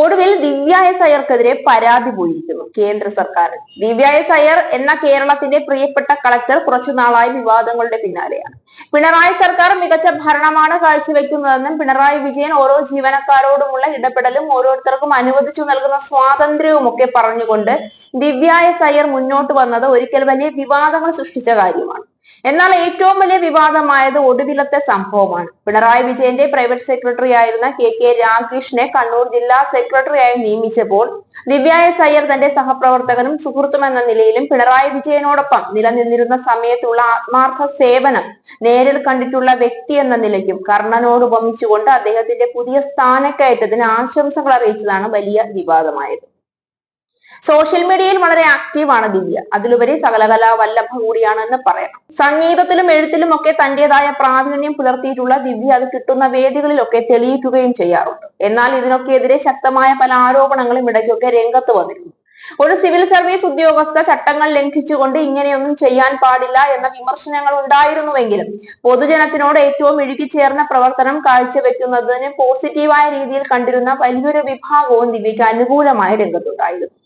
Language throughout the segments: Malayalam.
ഒടുവിൽ ദിവ്യ എസ് അയ്യർക്കെതിരെ പരാതി പോയിരിക്കുന്നു കേന്ദ്ര സർക്കാർ ദിവ്യ എസ് അയ്യർ എന്ന കേരളത്തിന്റെ പ്രിയപ്പെട്ട കളക്ടർ കുറച്ചു നാളായി വിവാദങ്ങളുടെ പിന്നാലെയാണ്. പിണറായി സർക്കാർ മികച്ച ഭരണമാണ് കാഴ്ചവെക്കുന്നതെന്നും പിണറായി വിജയൻ ഓരോ ജീവനക്കാരോടുമുള്ള ഇടപെടലും ഓരോരുത്തർക്കും അനുവദിച്ചു നൽകുന്ന സ്വാതന്ത്ര്യവും ഒക്കെ പറഞ്ഞുകൊണ്ട് ദിവ്യ എസ് അയ്യർ മുന്നോട്ട് വന്നത് ഒരിക്കൽ വലിയ വിവാദങ്ങൾ സൃഷ്ടിച്ച കാര്യമാണ്. എന്നാൽ ഏറ്റവും വലിയ വിവാദമായത് ഒടുവിലത്തെ സംഭവമാണ്. പിണറായി വിജയന്റെ പ്രൈവറ്റ് സെക്രട്ടറി ആയിരുന്ന കെ കെ രാഗേഷിനെ കണ്ണൂർ ജില്ലാ സെക്രട്ടറിയായി നിയമിച്ചപ്പോൾ ദിവ്യായ സയ്യർ തന്റെ സഹപ്രവർത്തകനും സുഹൃത്തും എന്ന നിലയിലും പിണറായി വിജയനോടൊപ്പം നിലനിന്നിരുന്ന സമയത്തുള്ള ആത്മാർത്ഥ സേവനം നേരിൽ കണ്ടിട്ടുള്ള വ്യക്തി എന്ന നിലയ്ക്കും കർണനോട് ഉപമിച്ചുകൊണ്ട് അദ്ദേഹത്തിന്റെ പുതിയ സ്ഥാനക്കയറ്റത്തിന് ആശംസകൾ അറിയിച്ചതാണ് വലിയ വിവാദമായത്. സോഷ്യൽ മീഡിയയിൽ വളരെ ആക്റ്റീവാണ് ദിവ്യ. അതിലുപരി സകലകലാ വല്ലഭ കൂടിയാണെന്ന് പറയണം സംഗീതത്തിലും എഴുത്തിലും ഒക്കെ തന്റേതായ പ്രാവീണ്യം പുലർത്തിയിട്ടുള്ള ദിവ്യ അത് കിട്ടുന്ന വേദികളിലൊക്കെ തെളിയിക്കുകയും ചെയ്യാറുണ്ട്. എന്നാൽ ഇതിനൊക്കെ എതിരെ ശക്തമായ പല ആരോപണങ്ങളും ഇടയ്ക്കൊക്കെ രംഗത്ത് വന്നിരുന്നു. ഒരു സിവിൽ സർവീസ് ഉദ്യോഗസ്ഥ ചട്ടങ്ങൾ ലംഘിച്ചുകൊണ്ട് ഇങ്ങനെയൊന്നും ചെയ്യാൻ പാടില്ല എന്ന വിമർശനങ്ങൾ ഉണ്ടായിരുന്നുവെങ്കിലും പൊതുജനത്തിനോട് ഏറ്റവും ഇഴുകിച്ചേർന്ന പ്രവർത്തനം കാഴ്ചവെക്കുന്നതിന് പോസിറ്റീവായ രീതിയിൽ കണ്ടിരുന്ന വലിയൊരു വിഭാഗവും ദിവ്യയ്ക്ക് അനുകൂലമായ രംഗത്തുണ്ടായിരുന്നു.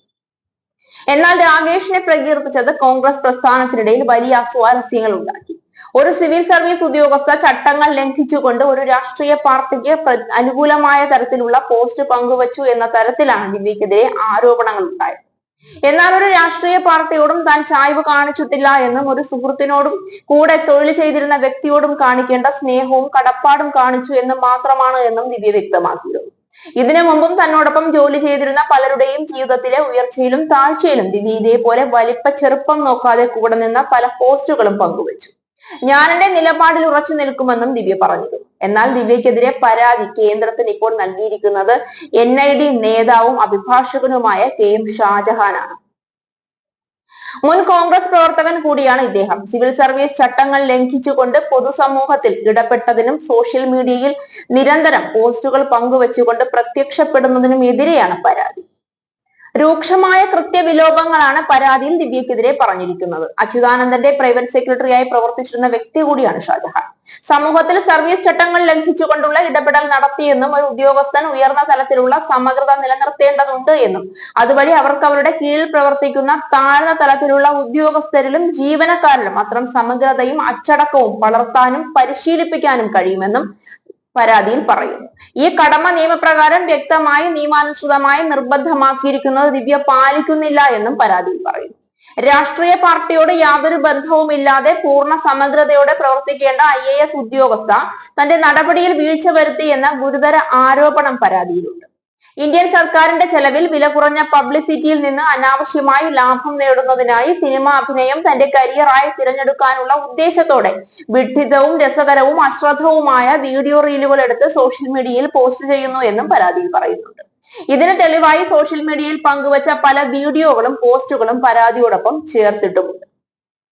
എന്നാൽ രാകേഷിനെ പ്രകീർത്തിച്ചത് കോൺഗ്രസ് പ്രസ്ഥാനത്തിനിടയിൽ വലിയ അസ്വാരസ്യങ്ങൾ ഉണ്ടാക്കി. ഒരു സിവിൽ സർവീസ് ഉദ്യോഗസ്ഥ ചട്ടങ്ങൾ ലംഘിച്ചുകൊണ്ട് ഒരു രാഷ്ട്രീയ പാർട്ടിക്ക് അനുകൂലമായ തരത്തിലുള്ള പോസ്റ്റ് പങ്കുവച്ചു എന്ന തരത്തിലാണ് ദിവ്യക്കെതിരെ ആരോപണങ്ങൾ ഉണ്ടായത്. എന്നാൽ ഒരു രാഷ്ട്രീയ പാർട്ടിയോടും താൻ ചായ്വ് കാണിച്ചിട്ടില്ല എന്നും ഒരു സുഹൃത്തിനോടും കൂടെ തൊഴിൽ ചെയ്തിരുന്ന വ്യക്തിയോടും കാണിക്കേണ്ട സ്നേഹവും കടപ്പാടും കാണിച്ചു എന്ന് മാത്രമാണ് എന്നും ദിവ്യ വ്യക്തമാക്കിയിരുന്നു. ഇതിനു മുമ്പും തന്നോടൊപ്പം ജോലി ചെയ്തിരുന്ന പലരുടെയും ജീവിതത്തിലെ ഉയർച്ചയിലും താഴ്ചയിലും ദിവ്യ ഇതേപോലെ വലിപ്പ ചെറുപ്പം നോക്കാതെ കൂടെ നിന്ന പല പോസ്റ്റുകളും പങ്കുവച്ചു. ഞാൻ എന്റെ നിലപാടിൽ ഉറച്ചു നിൽക്കുമെന്നും ദിവ്യ പറഞ്ഞിരുന്നു. എന്നാൽ ദിവ്യക്കെതിരെ പരാതി കേന്ദ്രത്തിന് ഇപ്പോൾ നൽകിയിരിക്കുന്നത് എൻ ഐ ഡി നേതാവും അഭിഭാഷകനുമായ കെ എം ഷാജഹാനാണ്. മുൻ കോൺഗ്രസ് പ്രവർത്തകൻ കൂടിയാണ് ഇദ്ദേഹം. സിവിൽ സർവീസ് ചട്ടങ്ങൾ ലംഘിച്ചുകൊണ്ട് പൊതുസമൂഹത്തിൽ ഇടപെട്ടതിനും സോഷ്യൽ മീഡിയയിൽ നിരന്തരം പോസ്റ്റുകൾ പങ്കുവച്ചുകൊണ്ട് പ്രത്യക്ഷപ്പെടുന്നതിനും എതിരെയാണ് പരാതി. രൂക്ഷമായ കൃത്യവിലോപങ്ങളാണ് പരാതിയിൽ ദിവ്യക്കെതിരെ പറഞ്ഞിരിക്കുന്നത്. അച്യുതാനന്ദന്റെ പ്രൈവറ്റ് സെക്രട്ടറിയായി പ്രവർത്തിച്ചിരുന്ന വ്യക്തി കൂടിയാണ് ഷാജഹാൻ. സമൂഹത്തിൽ സർവീസ് ചട്ടങ്ങൾ ലംഘിച്ചുകൊണ്ടുള്ള ഇടപെടൽ നടത്തിയെന്നും ഒരു ഉദ്യോഗസ്ഥൻ ഉയർന്ന തലത്തിലുള്ള സമഗ്രത നിലനിർത്തേണ്ടതുണ്ട് എന്നും അതുവഴി അവർക്ക് അവരുടെ കീഴിൽ പ്രവർത്തിക്കുന്ന താഴ്ന്ന തലത്തിലുള്ള ഉദ്യോഗസ്ഥരിലും ജീവനക്കാരിലും അത്തരം സമഗ്രതയും അച്ചടക്കവും വളർത്താനും പരിശീലിപ്പിക്കാനും കഴിയുമെന്നും പരാതിയിൽ പറയുന്നു. ഈ കടമ നിയമപ്രകാരം വ്യക്തമായി നിയമാനുസൃതമായി നിർബന്ധമാക്കിയിരിക്കുന്നത് ദിവ്യ പാലിക്കുന്നില്ല എന്നും പരാതിയിൽ പറയുന്നു. രാഷ്ട്രീയ പാർട്ടിയോട് യാതൊരു ബന്ധവുമില്ലാതെ പൂർണ സമഗ്രതയോടെ പ്രവർത്തിക്കേണ്ട ഐ എ എസ് ഉദ്യോഗസ്ഥ തന്റെ നടപടിയിൽ വീഴ്ച വരുത്തി എന്ന ഗുരുതര ആരോപണം പരാതിയിലുണ്ട്. ഇന്ത്യൻ സർക്കാരിന്റെ ചെലവിൽ വില കുറഞ്ഞ പബ്ലിസിറ്റിയിൽ നിന്ന് അനാവശ്യമായി ലാഭം നേടുന്നതിനായി സിനിമ അഭിനയം തന്റെ കരിയറായി തിരഞ്ഞെടുക്കാനുള്ള ഉദ്ദേശത്തോടെ വിഡ്ഢിതവും രസകരവും അശ്രദ്ധവുമായ വീഡിയോ റീലുകൾ എടുത്ത് സോഷ്യൽ മീഡിയയിൽ പോസ്റ്റ് ചെയ്യുന്നു എന്നും പരാതിയിൽ പറയുന്നുണ്ട്. ഇതിന് തെളിവായി സോഷ്യൽ മീഡിയയിൽ പങ്കുവച്ച പല വീഡിയോകളും പോസ്റ്റുകളും പരാതിയോടൊപ്പം ചേർത്തിട്ടുമുണ്ട്.